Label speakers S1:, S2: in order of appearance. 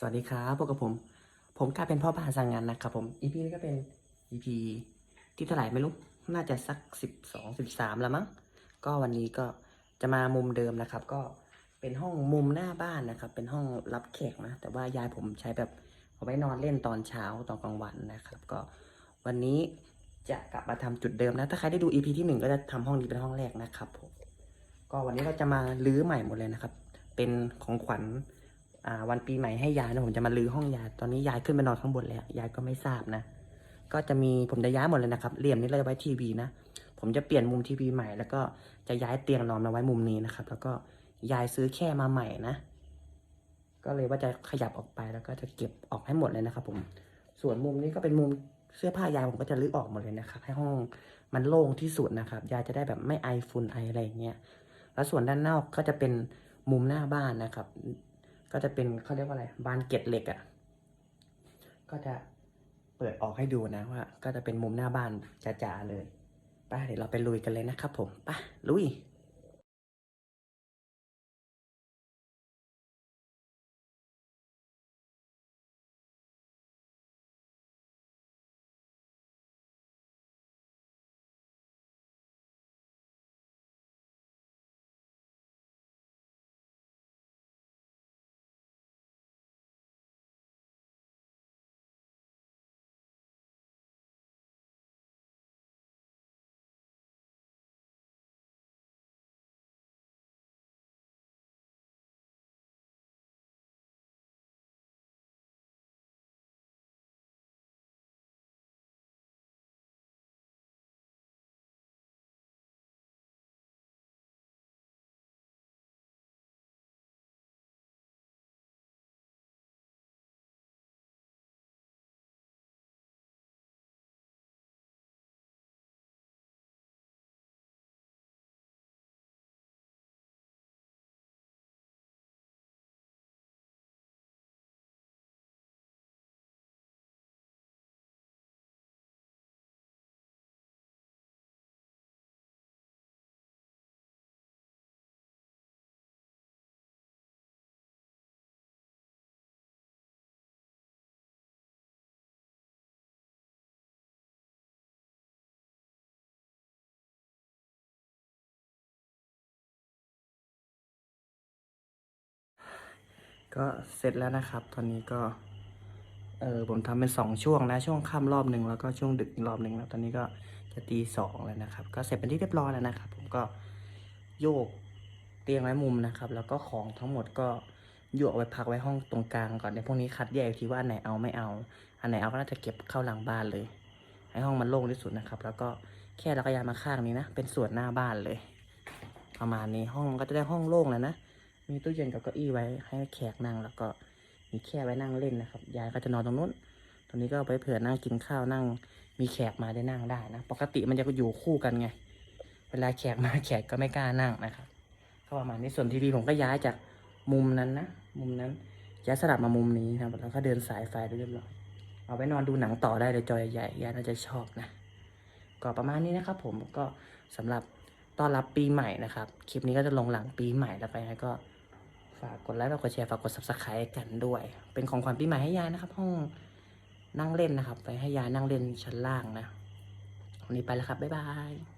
S1: สวัสดีครับพบกับผม ผมกลายเป็นพ่อบ้านสั่งงานนะครับผม EP นี้ก็เป็น EP ที่เท่าไหร่ไม่รู้ น่าจะสักสิบสองสิบสามแล้วมั้ง ก็วันนี้ก็จะมามุมเดิมนะครับ ก็เป็นห้องมุมหน้าบ้านนะครับ เป็นห้องรับแขกนะ แต่ว่ายายผมใช้แบบเอาไว้นอนเล่นตอนเช้าตอนกลางวันนะครับ ก็วันนี้จะกลับมาทำจุดเดิมนะ ถ้าใครได้ดู EP ที่หนึ่งก็จะทำห้องนี้เป็นห้องแรกนะครับผม ก็วันนี้เราจะมาลื้อใหม่หมดเลยนะครับ เป็นของขวัญ วันปีใหม่ให้ยายนะผมจะมาลื้อห้องยายตอนนี้ยายขึ้นไปนอนข้างบนแล้วยายก็ไม่ทราบนะ ก็จะมีผมจะย้ายหมดเลยนะครับเหลี่ยมนี้เราจะไว้ทีวีนะผมจะเปลี่ยนมุมทีวีใหม่แล้วก็จะย้ายเตียงนอนมาไว้มุมนี้นะครับ แล้วก็ยายซื้อแค่มาใหม่นะ ก็เลยว่าจะขยับออกไปแล้วก็จะเก็บออกให้หมดเลยนะครับ ผม ส่วนมุมนี้ก็เป็นมุมเสื้อผ้ายายผมก็จะรื้อออกหมดเลยนะครับ ให้ห้องมันโล่งที่สุดนะครับ ยายจะได้แบบไม่ไอฝุ่นไออะไรอย่างเงี้ยแล้วส่วนด้านนอกก็จะเป็นมุมหน้าบ้านนะครับ ก็จะเป็นเขาเรียกว่าอะไร บานเกล็ดเหล็กอะ่ะ ก็จะเปิดออกให้ดูนะว่า ก็จะเป็นมุมหน้าบ้านจ๋าๆเลยไปเดี๋ยวเราไปลุยกันเลยนะครับผมไปลุย ก็เสร็จแล้วนะครับ ตอนนี้ก็ เออผมทำเป็นสองช่วงนะ ช่วงค่ำรอบหนึ่งแล้วก็ช่วงดึกรอบหนึ่งแล้วตอนนี้ก็จะตีสองแล้วนะครับ ก็เสร็จเป็นที่เรียบร้อยแล้วนะครับ ผมก็โยกเตียงไว้มุมนะครับ แล้วก็ของทั้งหมดก็โยกเอาไว้พักไว้ห้องตรงกลางก่อนเดี๋ยพวกนี้คัดแยกทีว่าอันไหนเอาไม่เอา อันไหนเอาก็น่าจะเก็บเข้าหลังบ้านเลย ให้ห้องมันโล่งที่สุดนะครับ แล้วก็แค่เราก็ย้ายมาข้างนี้นะ เป็นส่วนหน้าบ้านเลย ประมาณนี้ห้องก็จะได้ห้องโล่งแล้วนะ มีตู้เย็นกับเก้าอี้ไว้ให้แขกนั่ง แล้วก็มีแค่ไว้นั่งเล่นนะครับ ยายก็จะนอนตรงนู้น ตรงนี้ก็เอาไปเผื่อนั่งกินข้าวนั่ง มีแขกมาได้นั่งได้นะ ปกติมันจะอยู่คู่กันไง เวลาแขกมาแขกก็ไม่กล้านั่งนะครับ ก็ประมาณนี้ ส่วนทีวีผมก็ย้ายจากมุมนั้นนะ มุมนั้นย้ายสลับมามุมนี้นะครับ แล้วก็เดินสายไฟไปเรียบร้อย เอาไว้นอนดูหนังต่อได้เลยจอใหญ่ยายน่าจะชอบนะ ก็ประมาณนี้นะครับ ผมก็สำหรับต้อนรับปีใหม่นะครับ คลิปนี้ก็จะลงหลังปีใหม่แล้วไปไงก็ ฝากกดไลค์ฝากกดแชร์ฝากกด subscribe กันด้วย เป็นของขวัญปีใหม่ให้ยายนะครับ ห้องนั่งเล่นนะครับ ไปให้ยายนั่งเล่นชั้นล่างนะ วันนี้ไปแล้วครับ บ๊ายบาย